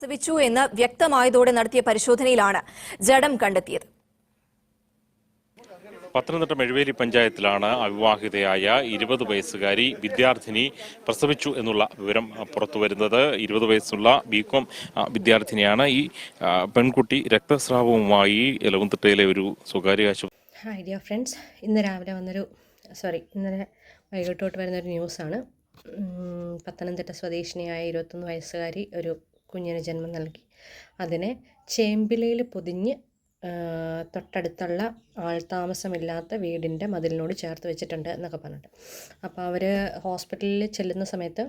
പ്രസവിച്ചു എന്ന് വ്യക്തമായതോടെ നടത്തിയ പരിശോധനയിലാണ് ജഡം കണ്ടെത്തിയത്. പത്തനംതിട്ട മെഴുവേലി പഞ്ചായത്തിലാണ് അവിവാഹിതയായ ഇരുപത് വയസ്സുകാരി വിദ്യാർത്ഥിനി പ്രസവിച്ചു എന്നുള്ള വിവരം പുറത്തു വരുന്നത്. ഇരുപത് വയസ്സുള്ള ബികോം കോം വിദ്യാർത്ഥിനിയാണ് ഈ പെൺകുട്ടി. രക്തസ്രാവവുമായി എലവന്തിട്ടയിലെ ഒരു സ്വകാര്യ ആശുപത്രി ഹായ് ഡിയർ ഫ്രണ്ട്സ് ഇന്ന് രാവിലെ വന്നൊരു സോറി ഇന്നലെ വൈകിട്ടോട്ട് വരുന്നൊരു ന്യൂസാണ് പത്തനംതിട്ട സ്വദേശിനിയായ ഇരുപത്തൊന്ന് വയസ്സുകാരി ഒരു കുഞ്ഞിന് ജന്മം നൽകി. അതിനെ ചേമ്പിലയിൽ പൊതിഞ്ഞ് തൊട്ടടുത്തുള്ള തൊട്ടടുത്തുള്ള ആൾതാമസമില്ലാത്ത വീടിന്റെ മതിലിനോട് ചേർത്ത് വെച്ചിട്ടുണ്ട് എന്നൊക്കെ പറഞ്ഞിട്ട്. അപ്പോൾ അവർ ഹോസ്പിറ്റലിൽ ചെല്ലുന്ന സമയത്ത്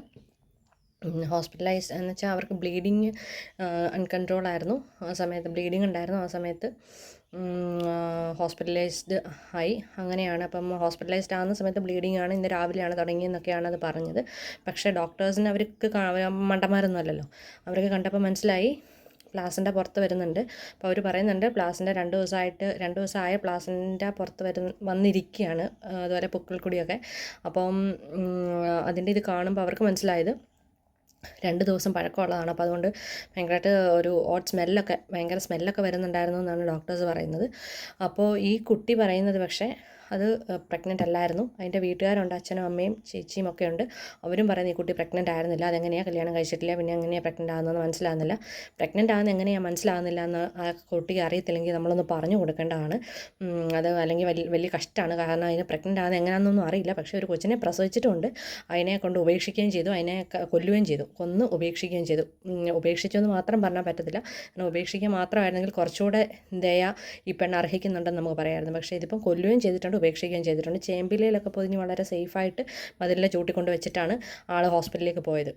ഹോസ്പിറ്റലൈസ് എന്ന് വെച്ചാൽ അവർക്ക് ബ്ലീഡിങ് അൺകൺട്രോൾ ആയിരുന്നു. ആ സമയത്ത് ബ്ലീഡിങ് ഉണ്ടായിരുന്നു. ആ സമയത്ത് ഹോസ്പിറ്റലൈസ്ഡ് ആയി. അങ്ങനെയാണ്. അപ്പം ഹോസ്പിറ്റലൈസ്ഡ് ആകുന്ന സമയത്ത് ബ്ലീഡിംഗ് ആണ്. ഇന്ന് രാവിലെയാണ് തുടങ്ങിയെന്നൊക്കെയാണ് അത് പറഞ്ഞത്. പക്ഷേ ഡോക്ടേഴ്സിന് അവർക്ക് കാ- അവർ മണ്ടന്മാരൊന്നും അല്ലല്ലോ. അവർക്ക് കണ്ടപ്പോൾ മനസ്സിലായി പ്ലാസിന്റെ പുറത്ത് വരുന്നുണ്ട്. അപ്പോൾ അവർ പറയുന്നുണ്ട് പ്ലാസിന്റെ രണ്ട് ദിവസമായിട്ട് രണ്ട് ദിവസമായ പ്ലാസിന്റെ പുറത്ത് വരുന്ന വന്നിരിക്കുകയാണ്. അതുപോലെ കുടിയൊക്കെ. അപ്പം അതിന്റെ ഇത് കാണുമ്പോൾ അവർക്ക് മനസ്സിലായത് രണ്ട് ദിവസം പഴക്കമുള്ളതാണ്. അപ്പോൾ അതുകൊണ്ട് ഭയങ്കരമായിട്ട് ഒരു ഓട്ട് സ്മെല്ലൊക്കെ ഭയങ്കര സ്മെല്ലൊക്കെ വരുന്നുണ്ടായിരുന്നു എന്നാണ് ഡോക്ടേഴ്സ് പറയുന്നത്. അപ്പോൾ ഈ കുട്ടി പറയുന്നത് പക്ഷേ അത് പ്രഗ്നന്റ് അല്ലായിരുന്നു. അതിന്റെ വീട്ടുകാരുണ്ട് അച്ഛനും അമ്മയും ചേച്ചിയും ഒക്കെ ഉണ്ട്. അവരും പറയുന്നത് ഈ കുട്ടി പ്രഗ്നന്റ് ആയിരുന്നില്ല. അതെങ്ങനെയാണ് കല്യാണം കഴിച്ചിട്ടില്ല? പിന്നെ എങ്ങനെയാണ് പ്രഗ്നന്റ് ആകുന്നതെന്ന് മനസ്സിലാകുന്നില്ല പ്രഗ്നന്റ് ആകുന്ന എങ്ങനെയാണ് മനസ്സിലാകുന്നില്ല എന്ന് ആ കുട്ടിക്ക് അറിയത്തില്ലെങ്കിൽ നമ്മളൊന്ന് പറഞ്ഞു കൊടുക്കേണ്ടതാണ്. അത് അല്ലെങ്കിൽ വലിയ വലിയ കഷ്ടമാണ് കാരണം അതിന് പ്രഗ്നന്റ് ആകുന്ന എങ്ങനെയാണെന്നൊന്നും അറിയില്ല. പക്ഷേ ഒരു കൊച്ചിനെ പ്രസവിച്ചിട്ടുണ്ട്. അതിനെ കൊണ്ട് ഉപേക്ഷിക്കുകയും ചെയ്തു. അതിനെ കൊല്ലുകയും ചെയ്തു. കൊന്ന് ഉപേക്ഷിക്കുകയും ചെയ്തു. ഉപേക്ഷിച്ചെന്ന് മാത്രം പറഞ്ഞാൽ പറ്റത്തില്ല. കാരണം ഉപേക്ഷിക്കുക മാത്രമായിരുന്നെങ്കിൽ കുറച്ചുകൂടെ ദയ ഈ പെണ്ണ് അർഹിക്കുന്നുണ്ടെന്ന് നമുക്ക് പറയാമായിരുന്നു. പക്ഷേ ഇതിപ്പം കൊല്ലുകയും ചെയ്തിട്ടുണ്ട്. ഉപേക്ഷിക്കുകയും ചെയ്തിട്ടുണ്ട്. ചേമ്പിലയിലൊക്കെ പൊതിഞ്ഞ് വളരെ സേഫായിട്ട് മതിലിനെ ചൂട്ടിക്കൊണ്ട് വെച്ചിട്ടാണ് ആൾ ഹോസ്പിറ്റലിലേക്ക് പോയത്.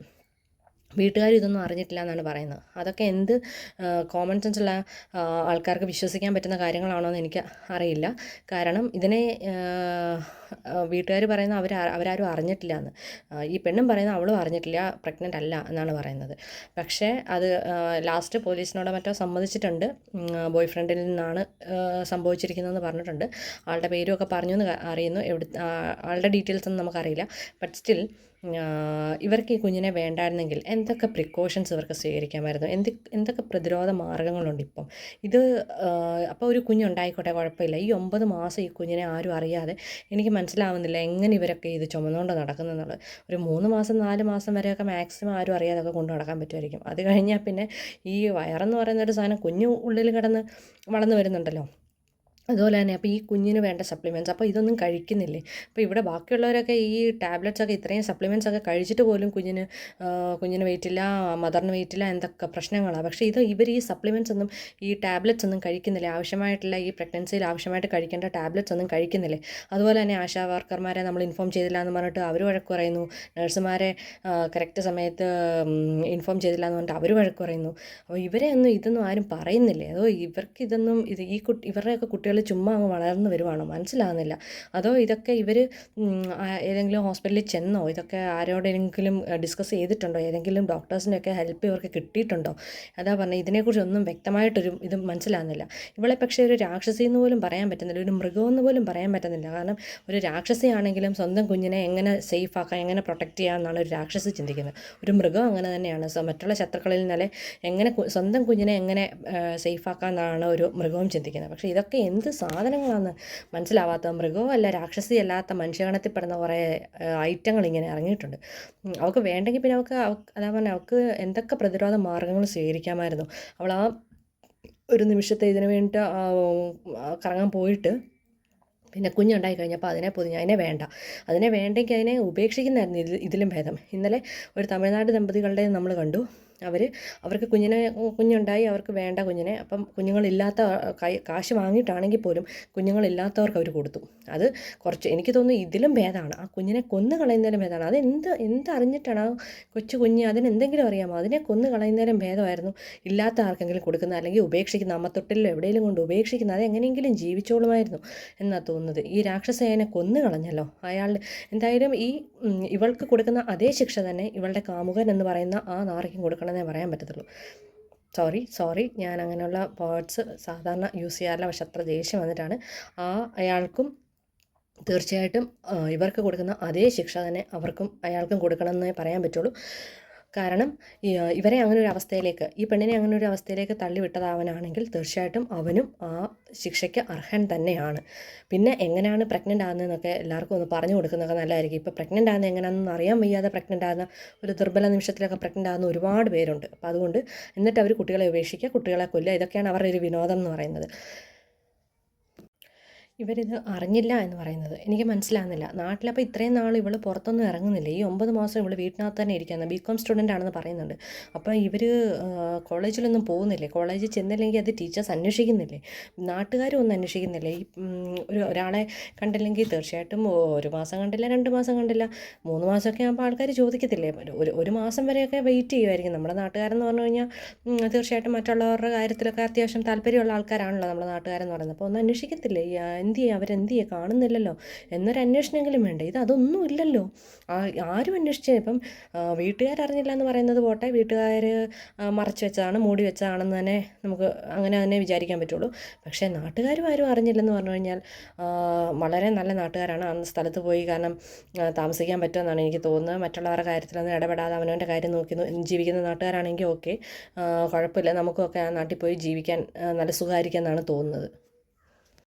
വീട്ടുകാർ ഇതൊന്നും അറിഞ്ഞിട്ടില്ല എന്നാണ് പറയുന്നത്. അതൊക്കെ എന്ത് കോമൺ സെൻസ് ഉള്ള ആൾക്കാർക്ക് വിശ്വസിക്കാൻ പറ്റുന്ന കാര്യങ്ങളാണോ എന്ന് എനിക്ക് അറിയില്ല. കാരണം ഇതിനെ വീട്ടുകാർ പറയുന്ന അവർ അവരാരും അറിഞ്ഞിട്ടില്ല എന്ന്. ഈ പെണ്ണും പറയുന്ന അവളും അറിഞ്ഞിട്ടില്ല പ്രഗ്നന്റ് അല്ല എന്നാണ് പറയുന്നത്. പക്ഷേ അത് ലാസ്റ്റ് പോലീസിനോട് മറ്റോ സമ്മതിച്ചിട്ടുണ്ട്. ബോയ് ഫ്രണ്ടിൽ നിന്നാണ് സംഭവിച്ചിരിക്കുന്നതെന്ന് പറഞ്ഞിട്ടുണ്ട്. ആളുടെ പേരും ഒക്കെ പറഞ്ഞു എന്ന് അറിയുന്നു. എവിടെ ആളുടെ ഡീറ്റെയിൽസ് ഒന്നും നമുക്കറിയില്ല. ബട്ട് സ്റ്റിൽ ഇവർക്ക് ഈ കുഞ്ഞിനെ വേണ്ടായിരുന്നെങ്കിൽ എന്തൊക്കെ പ്രിക്കോഷൻസ് ഇവർക്ക് സ്വീകരിക്കാമായിരുന്നു? എന്ത് എന്തൊക്കെ പ്രതിരോധ മാർഗങ്ങളുണ്ട് ഇപ്പം? ഇത് അപ്പോൾ ഒരു കുഞ്ഞുണ്ടായിക്കോട്ടെ കുഴപ്പമില്ല. ഈ ഒമ്പത് മാസം ഈ കുഞ്ഞിനെ ആരും അറിയാതെ എനിക്ക് മനസ്സിലാവുന്നില്ല എങ്ങനെ ഇവരൊക്കെ ഇത് ചുമന്നുകൊണ്ട് നടക്കുന്നെന്നുള്ളത് ഒരു മൂന്ന് മാസം നാല് മാസം വരെയൊക്കെ മാക്സിമം ആരും അറിയാതൊക്കെ കൊണ്ടു നടക്കാൻ പറ്റുമായിരിക്കും. അത് കഴിഞ്ഞാൽ പിന്നെ ഈ വയറെന്ന് പറയുന്ന ഒരു സാധനം കുഞ്ഞു ഉള്ളിൽ കിടന്ന് വളർന്നു വരുന്നുണ്ടല്ലോ. അതുപോലെ തന്നെ അപ്പോൾ ഈ കുഞ്ഞിന് വേണ്ട സപ്ലിമെന്റ്സ് അപ്പോൾ ഇതൊന്നും കഴിക്കുന്നില്ലേ? അപ്പോൾ ഇവിടെ ബാക്കിയുള്ളവരൊക്കെ ഈ ടാബ്ലറ്റ്സ് ഒക്കെ ഇത്രയും സപ്ലിമെന്റ്സ് ഒക്കെ കഴിച്ചിട്ട് പോലും കുഞ്ഞിന് കുഞ്ഞിന് വെയിറ്റില്ല മദറിന് വെയിറ്റില്ല എന്തൊക്കെ പ്രശ്നങ്ങളാണ് പക്ഷേ ഇത് ഇവർ ഈ സപ്ലിമെന്റ്സ് ഒന്നും ഈ ടാബ്ലറ്റ്സ് ഒന്നും കഴിക്കുന്നില്ല? ആവശ്യമായിട്ടുള്ള ഈ പ്രഗ്നൻസിയിൽ ആവശ്യമായിട്ട് കഴിക്കേണ്ട ടാബ്ലറ്റ്സ് ഒന്നും കഴിക്കുന്നില്ലേ? അതുപോലെ തന്നെ ആശാ വർക്കർമാരെ നമ്മൾ ഇൻഫോം ചെയ്തില്ല എന്ന് പറഞ്ഞിട്ട് അവർ വഴക്ക് പറയുന്നു. നഴ്സുമാരെ കറക്റ്റ് സമയത്ത് ഇൻഫോം ചെയ്തില്ല എന്ന് പറഞ്ഞിട്ട് അവർ വഴക്ക് പറയുന്നു. അപ്പോൾ ഇവരെ ഒന്നും ഇതൊന്നും ആരും പറയുന്നില്ലേ? അതോ ഇവർക്ക് ഇതൊന്നും ഇത് ഈ കുട്ടി ഇവരുടെയൊക്കെ കുട്ടികൾ ചുമ്മാ അങ്ങ് വളർന്നു വരുവാണോ? മനസ്സിലാകുന്നില്ല. അതോ ഇതൊക്കെ ഇവർ ഏതെങ്കിലും ഹോസ്പിറ്റലിൽ ചെന്നോ? ഇതൊക്കെ ആരോടെങ്കിലും ഡിസ്കസ് ചെയ്തിട്ടുണ്ടോ? ഏതെങ്കിലും ഡോക്ടേഴ്സിന്റെയൊക്കെ ഹെൽപ്പ് ഇവർക്ക് കിട്ടിയിട്ടുണ്ടോ? അതാ പറഞ്ഞത് ഇതിനെക്കുറിച്ചൊന്നും വ്യക്തമായിട്ടൊരു ഇത് മനസ്സിലാകുന്നില്ല. ഇവളെ പക്ഷേ ഒരു രാക്ഷസി എന്ന് പോലും പറയാൻ പറ്റുന്നില്ല. ഒരു മൃഗമെന്ന് പോലും പറയാൻ പറ്റുന്നില്ല. കാരണം ഒരു രാക്ഷസിയാണെങ്കിലും സ്വന്തം കുഞ്ഞിനെ എങ്ങനെ സേഫ് ആക്കാം എങ്ങനെ പ്രൊട്ടക്റ്റ് ചെയ്യാമെന്നാണ് ഒരു രാക്ഷസി ചിന്തിക്കുന്നത്. ഒരു മൃഗം അങ്ങനെ തന്നെയാണ്. മറ്റുള്ള ശത്രുക്കളിൽ നിന്നലെ എങ്ങനെ സ്വന്തം കുഞ്ഞിനെ എങ്ങനെ സേഫ് ആക്കാം എന്നാണ് ഒരു മൃഗവും ചിന്തിക്കുന്നത്. പക്ഷേ ഇതൊക്കെ എന്ത് സാധനങ്ങളാണെന്ന് മനസ്സിലാവാത്ത മൃഗവും അല്ല രാക്ഷസി അല്ലാത്ത മനുഷ്യഗണത്തിൽപ്പെടുന്ന കുറേ ഐറ്റങ്ങൾ ഇങ്ങനെ ഇറങ്ങിയിട്ടുണ്ട്. അവൾക്ക് വേണ്ടെങ്കിൽ പിന്നെ അവൾക്ക് അവ അതാ പറഞ്ഞാൽ അവൾക്ക് എന്തൊക്കെ പ്രതിരോധ മാർഗങ്ങൾ സ്വീകരിക്കാമായിരുന്നു. അവൾ ആ ഒരു നിമിഷത്തെ ഇതിനു വേണ്ടിയിട്ട് കറങ്ങാൻ പോയിട്ട് പിന്നെ കുഞ്ഞുണ്ടായി കഴിഞ്ഞപ്പോൾ അതിനെ പൊതിഞ്ഞ് അതിനെ വേണ്ട. അതിനെ വേണ്ടെങ്കിൽ അതിനെ ഉപേക്ഷിക്കുന്നതായിരുന്നു ഇതിലും ഭേദം. ഇന്നലെ ഒരു തമിഴ്നാട് ദമ്പതികളുടെ നമ്മൾ കണ്ടു. അവർ അവർക്ക് കുഞ്ഞിനെ കുഞ്ഞുണ്ടായി അവർക്ക് വേണ്ട കുഞ്ഞിനെ അപ്പം കുഞ്ഞുങ്ങളില്ലാത്ത കാശ് വാങ്ങിയിട്ടാണെങ്കിൽ പോലും കുഞ്ഞുങ്ങളില്ലാത്തവർക്ക് അവർ കൊടുത്തു. അത് കുറച്ച് എനിക്ക് തോന്നുന്നു ഇതിലും ഭേദമാണ്. ആ കുഞ്ഞിനെ കൊന്നു കളയുന്നതിലും ഭേദമാണ്. അത് എന്ത് എന്തറിഞ്ഞിട്ടാണ് ആ കൊച്ചു കുഞ്ഞ് അതിനെന്തെങ്കിലും അറിയാമോ? അതിനെ കൊന്നു കളയുന്നതിലും ഭേദമായിരുന്നു ഇല്ലാത്ത ആർക്കെങ്കിലും കൊടുക്കുന്ന അല്ലെങ്കിൽ ഉപേക്ഷിക്കുന്ന അമ്മത്തൊട്ടിലോ എവിടെയെങ്കിലും കൊണ്ട് ഉപേക്ഷിക്കുന്ന അത് എങ്ങനെയെങ്കിലും ജീവിച്ചോളുമായിരുന്നു എന്നാണ് തോന്നുന്നത്. ഈ രാക്ഷസേനെ കൊന്നു കളഞ്ഞല്ലോ. അയാൾ എന്തായാലും ഈ ഇവൾക്ക് കൊടുക്കുന്ന അതേ ശിക്ഷ തന്നെ ഇവളുടെ കാമുകൻ എന്ന് പറയുന്ന ആ നാറിക്കും കൊടുക്കണമെന്നേ പറയാൻ പറ്റത്തുള്ളൂ. സോറി സോറി ഞാൻ അങ്ങനെയുള്ള വേർഡ്സ് സാധാരണ യൂസ് ചെയ്യാറില്ല. പക്ഷെ അത്ര ദേഷ്യം വന്നിട്ടാണ്. ആ അയാൾക്കും തീർച്ചയായിട്ടും ഇവർക്ക് കൊടുക്കുന്ന അതേ ശിക്ഷ തന്നെ അവർക്കും അയാൾക്കും കൊടുക്കണം എന്നേ പറയാൻ പറ്റുള്ളൂ. കാരണം ഇവരെ അങ്ങനെ ഒരു അവസ്ഥയിലേക്ക് ഈ പെണ്ണിനെ അങ്ങനെ ഒരു അവസ്ഥയിലേക്ക് തള്ളിവിട്ടതാവനാണെങ്കിൽ തീർച്ചയായിട്ടും അവനും ആ ശിക്ഷയ്ക്ക് അർഹൻ തന്നെയാണ്. പിന്നെ എങ്ങനെയാണ് പ്രഗ്നന്റ് ആകുന്നതെന്നൊക്കെ എല്ലാവർക്കും ഒന്ന് പറഞ്ഞു കൊടുക്കുന്നതൊക്കെ നല്ലതായിരിക്കും. ഇപ്പോൾ പ്രഗ്നന്റ് ആകുന്ന എങ്ങനെയാണെന്ന് അറിയാൻ വയ്യാതെ പ്രഗ്നന്റ് ആകുന്ന ഒരു ദുർബല നിമിഷത്തിലൊക്കെ പ്രഗ്നന്റ് ആകുന്ന ഒരുപാട് പേരുണ്ട്. അപ്പോൾ അതുകൊണ്ട് എന്നിട്ട് അവർ കുട്ടികളെ ഉപേക്ഷിക്കുക കുട്ടികളെ കൊല്ലുക ഇതൊക്കെയാണ് അവരുടെ ഒരു വിനോദം എന്ന് പറയുന്നത്. ഇവരിത് അറിഞ്ഞില്ല എന്ന് പറയുന്നത്. എനിക്ക് മനസ്സിലാകുന്നില്ല. നാട്ടിലപ്പോൾ ഇത്രയും നാൾ ഇവൾ പുറത്തൊന്നും ഇറങ്ങുന്നില്ല. ഈ ഒമ്പത് മാസം ഇവൾ വീട്ടിനകത്ത് തന്നെ ഇരിക്കുന്നത് ബി കോം സ്റ്റുഡന്റ് ആണെന്ന് പറയുന്നുണ്ട്. അപ്പോൾ ഇവർ കോളേജിലൊന്നും പോകുന്നില്ലേ? കോളേജിൽ ചെന്നില്ലെങ്കിൽ അത് ടീച്ചേഴ്സ് അന്വേഷിക്കുന്നില്ലേ? നാട്ടുകാരും ഒന്നും അന്വേഷിക്കുന്നില്ലേ? ഈ ഒരു ഒരാളെ കണ്ടില്ലെങ്കിൽ തീർച്ചയായിട്ടും ഒരു മാസം കണ്ടില്ല രണ്ട് മാസം കണ്ടില്ല മൂന്ന് മാസമൊക്കെ ആകുമ്പോൾ ആൾക്കാർ ചോദിക്കത്തില്ലേ? ഒരു ഒരു മാസം വരെയൊക്കെ വെയിറ്റ് ചെയ്യുമായിരിക്കും നമ്മുടെ നാട്ടുകാരെന്ന് പറഞ്ഞു കഴിഞ്ഞാൽ തീർച്ചയായിട്ടും മറ്റുള്ളവരുടെ കാര്യത്തിലൊക്കെ അത്യാവശ്യം താല്പര്യമുള്ള ആൾക്കാരാണല്ലോ നമ്മുടെ നാട്ടുകാരെന്ന് പറയുന്നത്. അപ്പോൾ ഒന്നും അന്വേഷിക്കത്തില്ലേ? ഈ, ആ, എന്ത് ചെയ്യുക അവരെന്ത് ചെയ്യുക കാണുന്നില്ലല്ലോ. എന്നൊരു അന്വേഷണമെങ്കിലും വേണ്ടേ. ഇത് അതൊന്നും ഇല്ലല്ലോ. ആരും അന്വേഷിച്ചേ ഇപ്പം വീട്ടുകാരറിഞ്ഞില്ല എന്ന് പറയുന്നത് പോട്ടെ. വീട്ടുകാർ മറച്ചു വെച്ചതാണ് മൂടി വെച്ചതാണെന്ന് തന്നെ നമുക്ക് അങ്ങനെ തന്നെ വിചാരിക്കാൻ പറ്റുള്ളൂ. പക്ഷേ നാട്ടുകാരും ആരും അറിഞ്ഞില്ലെന്ന് പറഞ്ഞു കഴിഞ്ഞാൽ വളരെ നല്ല നാട്ടുകാരാണ്. അന്ന് സ്ഥലത്ത് പോയി കാരണം താമസിക്കാൻ പറ്റുമെന്നാണ് എനിക്ക് തോന്നുന്നത്. മറ്റുള്ളവരുടെ കാര്യത്തിലൊന്നും ഇടപെടാതെ അവനവന്റെ കാര്യം നോക്കി ജീവിക്കുന്ന നാട്ടുകാരാണെങ്കിൽ ഓക്കെ. കുഴപ്പമില്ല. നമുക്കൊക്കെ ആ നാട്ടിൽ പോയി ജീവിക്കാൻ നല്ല സുഖമായിരിക്കും എന്നാണ് തോന്നുന്നത്.